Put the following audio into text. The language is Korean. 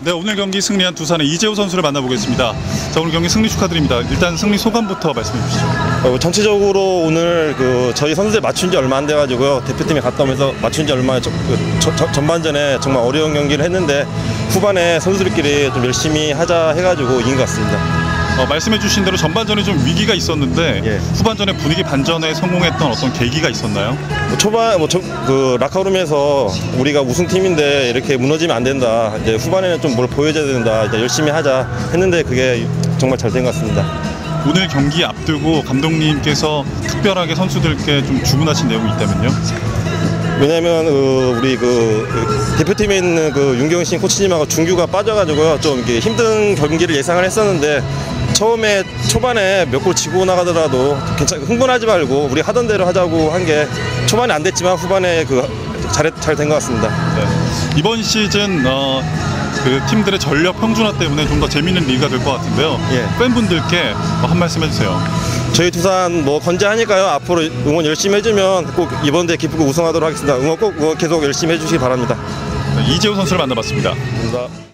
네, 오늘 경기 승리한 두산의 이재호 선수를 만나보겠습니다. 자, 오늘 경기 승리 축하드립니다. 일단 승리 소감부터 말씀해 주시죠. 어, 전체적으로 오늘 그 저희 선수들 맞춘 지 얼마 안 돼가지고요 대표팀에 갔다 오면서 맞춘 지 얼마 저, 그 저- 저- 전반전에 정말 어려운 경기를 했는데 후반에 선수들끼리 좀 열심히 하자 해가지고 이긴 것 같습니다. 어, 말씀해 주신 대로 전반전에 좀 위기가 있었는데 예. 후반전에 분위기 반전에 성공했던 어떤 계기가 있었나요? 뭐 초반 뭐그 라카룸에서 우리가 우승 팀인데 이렇게 무너지면 안 된다. 이제 후반에는 좀 뭘 보여줘야 된다. 이제 열심히 하자 했는데 그게 정말 잘 된 것 같습니다. 오늘 경기 앞두고 감독님께서 특별하게 선수들께 좀 주문하신 내용이 있다면요? 왜냐면 그 우리 그, 그 대표팀에 있는 그 윤경신 코치님하고 준규가 빠져가지고요 좀 이렇게 힘든 경기를 예상을 했었는데 처음에 초반에 몇 골 지고 나가더라도 괜찮 흥분하지 말고 우리 하던 대로 하자고 한 게 초반에 안 됐지만 후반에 그 잘잘 된 것 같습니다. 네. 이번 시즌 어, 그 팀들의 전력 평준화 때문에 좀 더 재밌는 리그가 될 것 같은데요. 예. 팬분들께 뭐한 말씀 해주세요. 저희 두산 뭐 건재하니까요 앞으로 응원 열심히 해주면 꼭 이번 대회 기쁘고 우승하도록 하겠습니다. 응원 꼭 응원 계속 열심히 해주시기 바랍니다. 네, 이재호 선수를 만나봤습니다. 감사합니다.